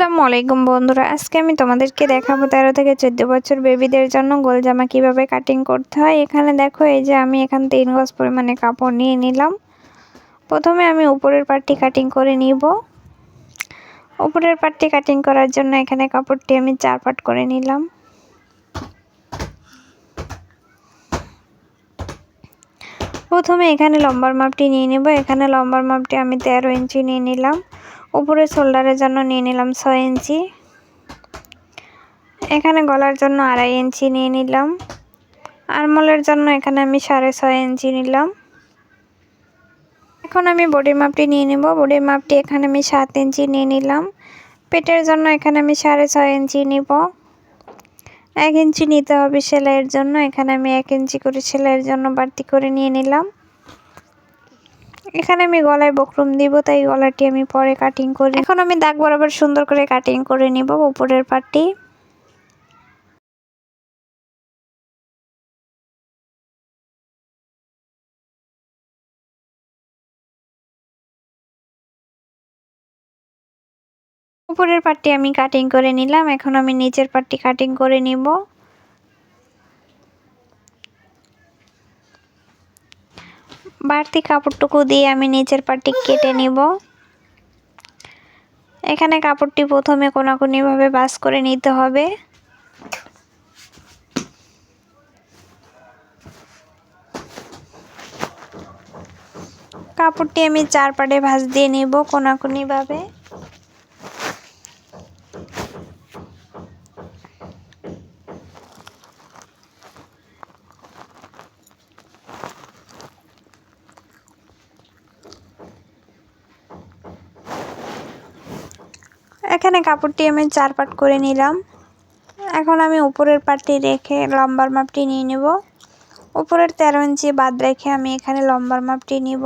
আসসালামু আলাইকুম বন্ধুরা। আজকে আমি তোমাদেরকে দেখাবো তেরো থেকে চোদ্দ বছর বেবিদের জন্য গোল জামা কীভাবে কাটিং করতে হয়। এখানে দেখো, এই যে আমি এখান তিন গজ পরিমাণে কাপড় নিয়ে নিলাম। প্রথমে আমি উপরের পাটটি কাটিং করে নিব। উপরের পাটটি কাটিং করার জন্য এখানে কাপড়টি আমি চার পাট করে নিলাম। প্রথমে এখানে লম্বার মাপটি নিয়ে নেব। এখানে লম্বার মাপটি আমি তেরো ইঞ্চি নিয়ে নিলাম। উপরে শোল্ডারের জন্য নিয়ে নিলাম ছয় ইঞ্চি। এখানে গলার জন্য আড়াই ইঞ্চি নিয়ে নিলাম। আরমলের জন্য এখানে আমি সাড়ে ছয় ইঞ্চি নিলাম। এখন আমি বডির মাপটি নিয়ে নেব। বডির মাপটি এখানে আমি সাত ইঞ্চি নিয়ে নিলাম। পেটের জন্য এখানে আমি সাড়ে ছয় ইঞ্চি নিব। এক ইঞ্চি নিতে হবে সেলাইয়ের জন্য। এখানে আমি এক ইঞ্চি করে সেলাইয়ের জন্য বাড়তি করে নিয়ে নিলাম। এখানে আমি গলায় বকরুম দিব, তাই গলাটি আমি পরে কাটিং করি। এখন আমি দাগ বরাবর সুন্দর করে কাটিং করে নিব উপরের পাটটি উপরের পাটটি আমি কাটিং করে নিলাম, এখন আমি নিচের পাটটি কাটিং করে নিব। বাড়তি কাপড়টুকু দিয়ে আমি নিচের পাটি কেটে নিব। এখানে কাপড়টি প্রথমে কোনাকুনিভাবে বাস করে নিতে হবে। কাপড়টি আমি চার পাটে ভাঁজ দিয়ে নিব কোনাকুনিভাবে। এখানে কাপড়টি আমি চার পাট করে নিলাম। এখন আমি উপরের পাটটি রেখে লম্বার মাপটি নিয়ে নেব। উপরের তেরো ইঞ্চি বাদ রেখে আমি এখানে লম্বার মাপটি নিব।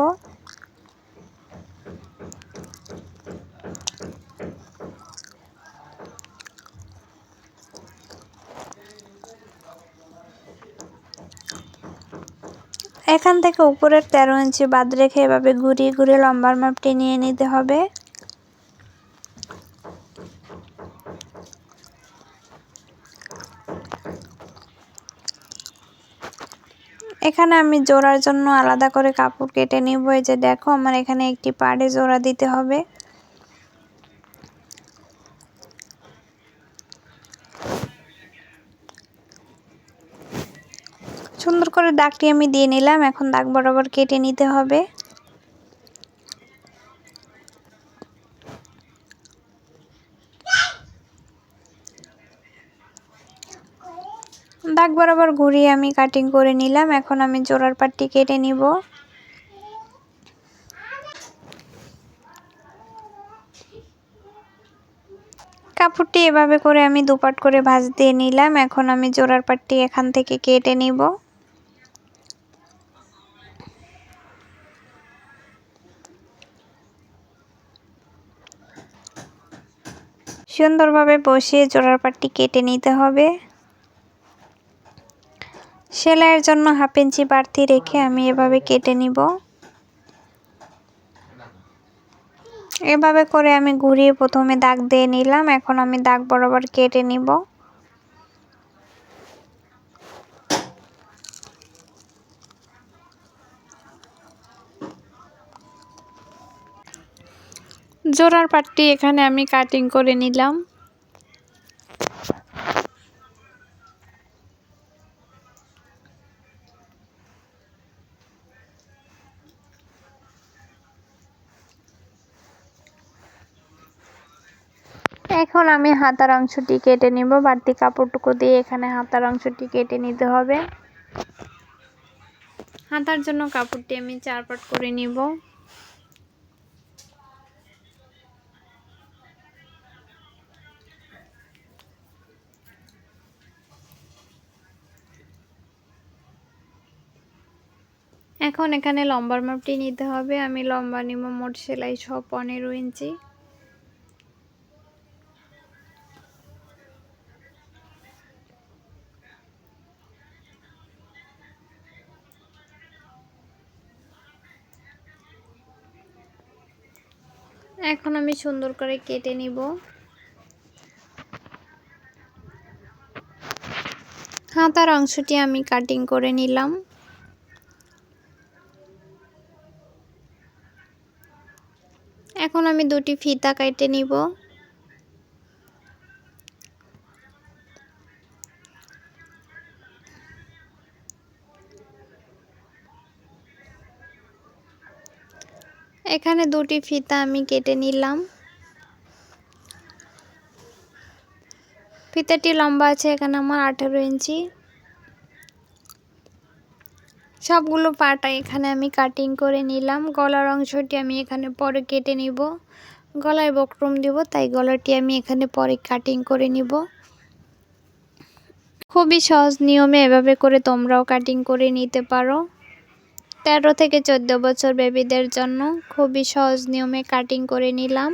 এখান থেকে উপরের তেরো ইঞ্চি বাদ রেখে এভাবে ঘুরিয়ে ঘুরিয়ে লম্বার মাপটি নিয়ে নিতে হবে। এখানে আমি জোড়ার জন্য আলাদা করে কাপড় কেটে নিব। এই যে দেখো, আমার এখানে একটি পাড়ে জোড়া দিতে হবে। সুন্দর করে দাগটি আমি দিয়ে নিলাম। এখন দাগ বরাবর কেটে নিতে হবে। দাগ বরাবর ঘুরিয়ে আমি কাটিং করে নিলাম। এখন আমি জোড়ার পাটটি কেটে নিব। কাপড়টি এভাবে করে আমি দুপাট করে ভাঁজ দিয়ে নিলাম। এখন আমি জোড়ার পাটটি এখান থেকে কেটে নিব। সুন্দরভাবে বসিয়ে জোড়ার পাটটি কেটে নিতে হবে। সেলাইয়ের জন্য হাফ ইঞ্চি বাড়তি রেখে আমি এভাবে কেটে নিব। এভাবে করে আমি ঘুরিয়ে প্রথমে দাগ দিয়ে নিলাম। এখন আমি দাগ বরাবর কেটে নিব। জোড়ার পাটটি এখানে আমি কাটিং করে নিলাম। এখন আমি হাতার অংশটি কেটে নিব। বাড়তি কাপড়টুকু দিয়ে এখানে হাতার অংশটি কেটে নিতে হবে। হাতার জন্য কাপড়টি আমি চার পাট করে নিব। এখন এখানে লম্বার মাপটি নিতে হবে। আমি লম্বা নিব মোট সেলাই সহ পনেরো ইঞ্চি। এখন আমি সুন্দর করে কেটে নিব। হাতার অংশটি আমি কাটিং করে নিলাম। এখন আমি দুটি ফিতা কেটে নিব। এখানে দুটি ফিতা আমি কেটে নিলাম। ফিতাটি লম্বা আছে, এখানে আমার আঠেরো ইঞ্চি। সবগুলো পাটা এখানে আমি কাটিং করে নিলাম। গলার অংশটি আমি এখানে পরে কেটে নিব। গলায় বক্রম দিব, তাই গলাটি আমি এখানে পরে কাটিং করে নিব। খুবই সহজ নিয়মে এভাবে করে তোমরাও কাটিং করে নিতে পারো। তেরো থেকে চোদ্দ বছর বেবিদের জন্য খুবই সহজ নিয়মে কাটিং করে নিলাম।